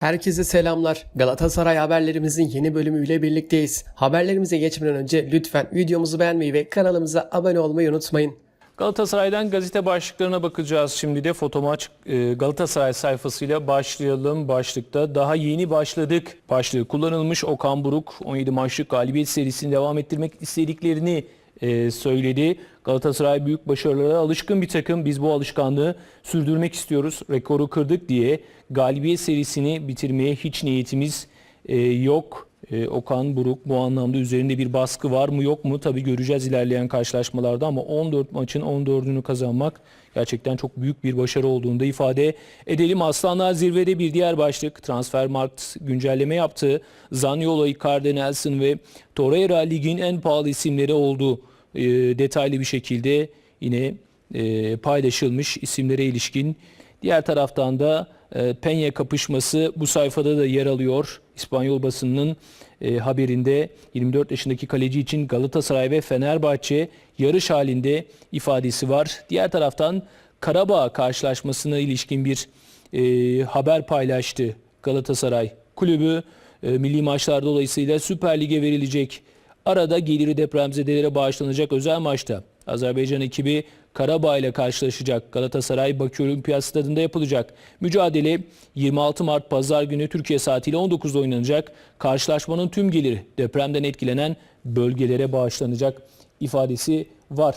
Herkese selamlar. Galatasaray haberlerimizin yeni bölümüyle birlikteyiz. Haberlerimize geçmeden önce lütfen videomuzu beğenmeyi ve kanalımıza abone olmayı unutmayın. Galatasaray'dan gazete başlıklarına bakacağız. Şimdi de Fotomaç e, Galatasaray sayfasıyla başlayalım. Başlıkta daha yeni başladık. Başlığı kullanılmış Okan Buruk 17 maçlık galibiyet serisini devam ettirmek istediklerini e, söyledi. Galatasaray büyük başarılara alışkın bir takım. Biz bu alışkanlığı sürdürmek istiyoruz. Rekoru kırdık diye galibiyet serisini bitirmeye hiç niyetimiz e, yok. E, Okan Buruk bu anlamda üzerinde bir baskı var mı yok mu tabii göreceğiz ilerleyen karşılaşmalarda ama 14 maçın 14'ünü kazanmak gerçekten çok büyük bir başarı olduğunu da ifade edelim. Aslanlar zirvede bir diğer başlık Transfermarkt güncelleme yaptı. Zaniolo, Icardi, Nelson ve Torreira ligin en pahalı isimleri oldu. E, detaylı bir şekilde yine e, paylaşılmış isimlere ilişkin. Diğer taraftan da e, Penye kapışması bu sayfada da yer alıyor. İspanyol basınının e, haberinde 24 yaşındaki kaleci için Galatasaray ve Fenerbahçe yarış halinde ifadesi var. Diğer taraftan Karabağ karşılaşmasına ilişkin bir e, haber paylaştı Galatasaray kulübü. E, milli maçlar dolayısıyla Süper Lig'e verilecek arada geliri depremzedelere bağışlanacak özel maçta Azerbaycan ekibi Karabağ ile karşılaşacak. Galatasaray Bakü Olimpiyat Stadında yapılacak. Mücadele 26 Mart Pazar günü Türkiye saatiyle 19'da oynanacak. Karşılaşmanın tüm geliri depremden etkilenen bölgelere bağışlanacak ifadesi var.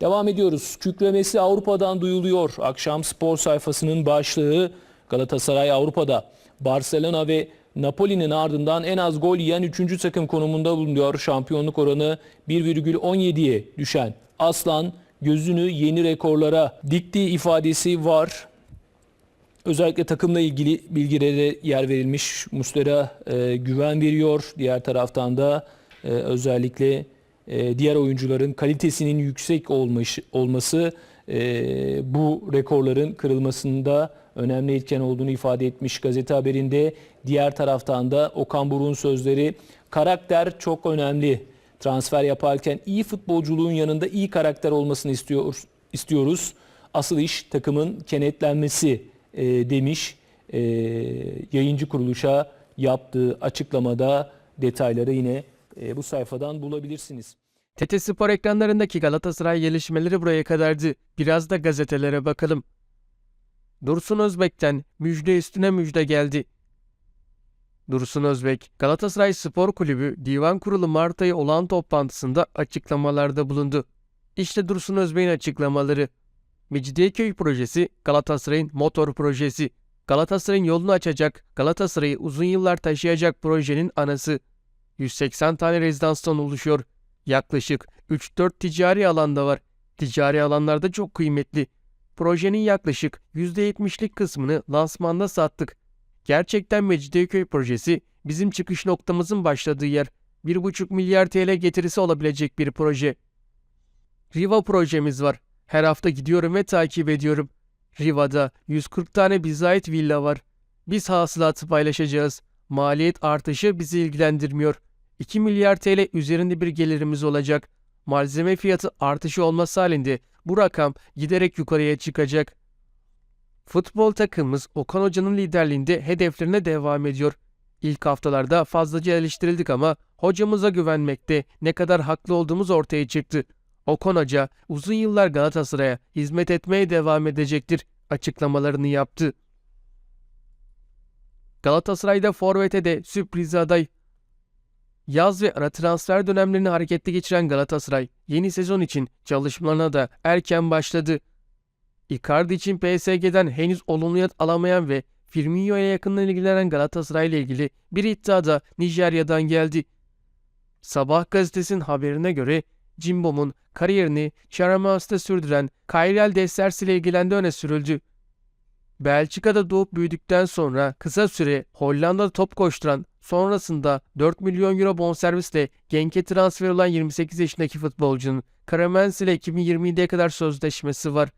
Devam ediyoruz. Kükremesi Avrupa'dan duyuluyor. Akşam spor sayfasının başlığı Galatasaray Avrupa'da. Barcelona ve Napoli'nin ardından en az gol yiyen 3. takım konumunda bulunuyor. Şampiyonluk oranı 1,17'ye düşen Aslan gözünü yeni rekorlara diktiği ifadesi var. Özellikle takımla ilgili bilgilere yer verilmiş. Muslera e, güven veriyor. Diğer taraftan da e, özellikle e, diğer oyuncuların kalitesinin yüksek olmış, olması e, bu rekorların kırılmasında önemli etken olduğunu ifade etmiş gazete haberinde. Diğer taraftan da Okan Buruk'un sözleri karakter çok önemli. Transfer yaparken iyi futbolculuğun yanında iyi karakter olmasını istiyoruz. istiyoruz. Asıl iş takımın kenetlenmesi e, demiş. E, yayıncı kuruluşa yaptığı açıklamada detayları yine e, bu sayfadan bulabilirsiniz. TT Spor ekranlarındaki Galatasaray gelişmeleri buraya kadardı. Biraz da gazetelere bakalım. Dursun Özbek'ten müjde üstüne müjde geldi. Dursun Özbek, Galatasaray Spor Kulübü Divan Kurulu Mart ayı olan toplantısında açıklamalarda bulundu. İşte Dursun Özbek'in açıklamaları. Mecidiyeköy projesi Galatasaray'ın motor projesi. Galatasaray'ın yolunu açacak, Galatasaray'ı uzun yıllar taşıyacak projenin anası. 180 tane rezidanstan oluşuyor. Yaklaşık 3-4 ticari alanda var. Ticari alanlarda çok kıymetli. Projenin yaklaşık %70'lik kısmını lansmanda sattık. Gerçekten Mecidiyeköy projesi bizim çıkış noktamızın başladığı yer. 1,5 milyar TL getirisi olabilecek bir proje. Riva projemiz var. Her hafta gidiyorum ve takip ediyorum. Riva'da 140 tane bize ait villa var. Biz hasılatı paylaşacağız. Maliyet artışı bizi ilgilendirmiyor. 2 milyar TL üzerinde bir gelirimiz olacak. Malzeme fiyatı artışı olması halinde bu rakam giderek yukarıya çıkacak. Futbol takımımız Okan Hoca'nın liderliğinde hedeflerine devam ediyor. İlk haftalarda fazlaca eleştirildik ama hocamıza güvenmekte ne kadar haklı olduğumuz ortaya çıktı. Okan Hoca uzun yıllar Galatasaray'a hizmet etmeye devam edecektir açıklamalarını yaptı. Galatasaray'da forvete de sürpriz aday. Yaz ve ara transfer dönemlerini hareketli geçiren Galatasaray yeni sezon için çalışmalarına da erken başladı. Icardi için PSG'den henüz olumlu yanıt alamayan ve Firmino ile yakından ilgilenen Galatasaray ile ilgili bir iddia da Nijerya'dan geldi. Sabah gazetesinin haberine göre Cimbom'un kariyerini Charamans'ta sürdüren Kayrel Dessers ile ilgilendi öne sürüldü. Belçika'da doğup büyüdükten sonra kısa süre Hollanda'da top koşturan sonrasında 4 milyon euro bonservisle Genk'e transfer olan 28 yaşındaki futbolcunun Karamens ile 2027'ye kadar sözleşmesi var.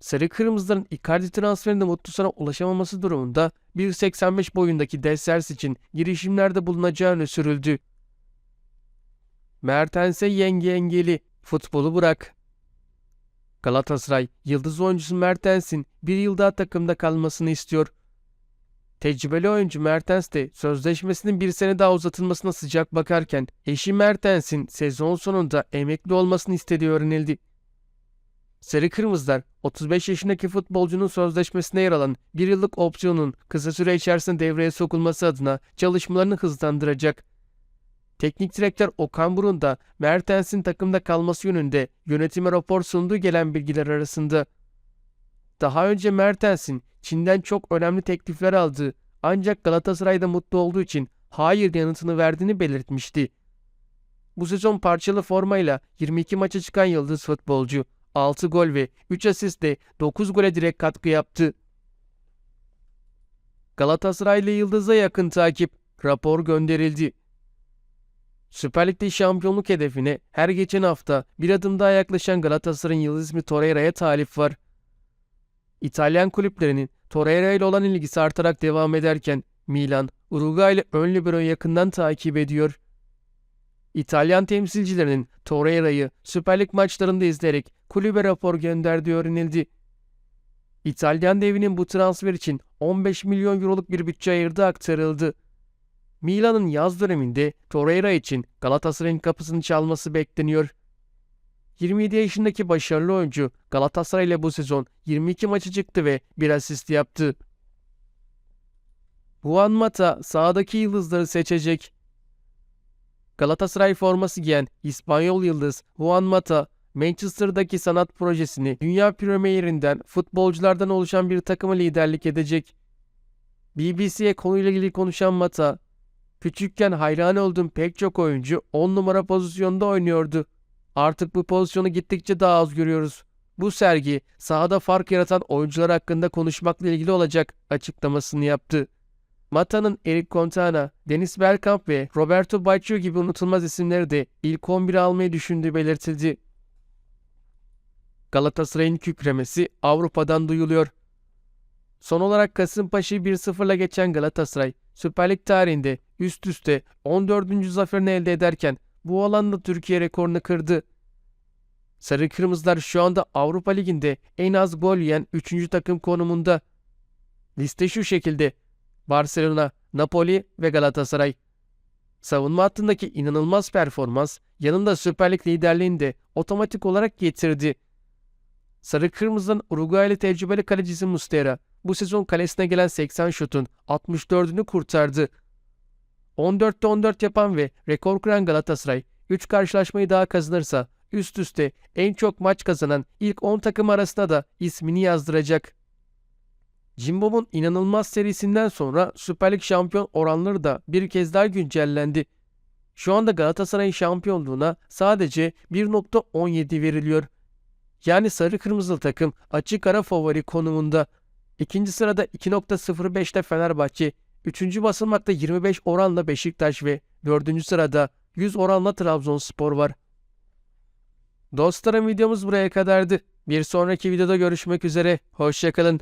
Sarı Kırmızıların Icardi transferinde mutlu sona ulaşamaması durumunda 1.85 boyundaki Dessers için girişimlerde bulunacağı öne sürüldü. Mertens'e yenge engeli, futbolu bırak. Galatasaray, yıldız oyuncusu Mertens'in bir yıl daha takımda kalmasını istiyor. Tecrübeli oyuncu Mertens de sözleşmesinin bir sene daha uzatılmasına sıcak bakarken eşi Mertens'in sezon sonunda emekli olmasını istediği öğrenildi. Sarı Kırmızılar 35 yaşındaki futbolcunun sözleşmesine yer alan bir yıllık opsiyonun kısa süre içerisinde devreye sokulması adına çalışmalarını hızlandıracak. Teknik direktör Okan Burun da Mertens'in takımda kalması yönünde yönetime rapor sunduğu gelen bilgiler arasında. Daha önce Mertens'in Çin'den çok önemli teklifler aldığı ancak Galatasaray'da mutlu olduğu için hayır yanıtını verdiğini belirtmişti. Bu sezon parçalı formayla 22 maça çıkan yıldız futbolcu 6 gol ve 3 asistle 9 gole direkt katkı yaptı. Galatasaraylı Yıldız'a yakın takip rapor gönderildi. Süper Lig'de şampiyonluk hedefine her geçen hafta bir adım daha yaklaşan Galatasaray'ın yıldız ismi Torreira'ya talip var. İtalyan kulüplerinin Torreira ile olan ilgisi artarak devam ederken Milan, Uruguay ile ön libero'yu yakından takip ediyor. İtalyan temsilcilerinin Torreira'yı Süper Lig maçlarında izleyerek kulübe rapor gönderdiği öğrenildi. İtalyan devinin bu transfer için 15 milyon euroluk bir bütçe ayırdığı aktarıldı. Milan'ın yaz döneminde Torreira için Galatasaray'ın kapısını çalması bekleniyor. 27 yaşındaki başarılı oyuncu Galatasaray ile bu sezon 22 maçı çıktı ve bir asist yaptı. Juan Mata sahadaki yıldızları seçecek. Galatasaray forması giyen İspanyol yıldız Juan Mata, Manchester'daki sanat projesini Dünya Premier'inden futbolculardan oluşan bir takıma liderlik edecek. BBC'ye konuyla ilgili konuşan Mata, küçükken hayran olduğum pek çok oyuncu 10 numara pozisyonda oynuyordu. Artık bu pozisyonu gittikçe daha az görüyoruz. Bu sergi sahada fark yaratan oyuncular hakkında konuşmakla ilgili olacak açıklamasını yaptı. Mata'nın Eric Contana, Dennis Bergkamp ve Roberto Baggio gibi unutulmaz isimleri de ilk 11'e almayı düşündüğü belirtildi. Galatasaray'ın kükremesi Avrupa'dan duyuluyor. Son olarak Kasımpaşa'yı 1-0'la geçen Galatasaray, Süper Lig tarihinde üst üste 14. zaferini elde ederken bu alanda Türkiye rekorunu kırdı. Sarı Kırmızılar şu anda Avrupa Ligi'nde en az gol yiyen 3. takım konumunda. Liste şu şekilde. Barcelona, Napoli ve Galatasaray. Savunma hattındaki inanılmaz performans yanında Süper Lig liderliğini de otomatik olarak getirdi. Sarı Kırmızı'nın Uruguaylı tecrübeli kalecisi Mustera bu sezon kalesine gelen 80 şutun 64'ünü kurtardı. 14'te 14 yapan ve rekor kıran Galatasaray 3 karşılaşmayı daha kazanırsa üst üste en çok maç kazanan ilk 10 takım arasına da ismini yazdıracak. Cimbom'un inanılmaz serisinden sonra Süper Lig şampiyon oranları da bir kez daha güncellendi. Şu anda Galatasaray'ın şampiyonluğuna sadece 1.17 veriliyor. Yani sarı kırmızılı takım açık ara favori konumunda. İkinci sırada 2.05'te Fenerbahçe, üçüncü basamakta 25 oranla Beşiktaş ve dördüncü sırada 100 oranla Trabzonspor var. Dostlarım videomuz buraya kadardı. Bir sonraki videoda görüşmek üzere. Hoşçakalın.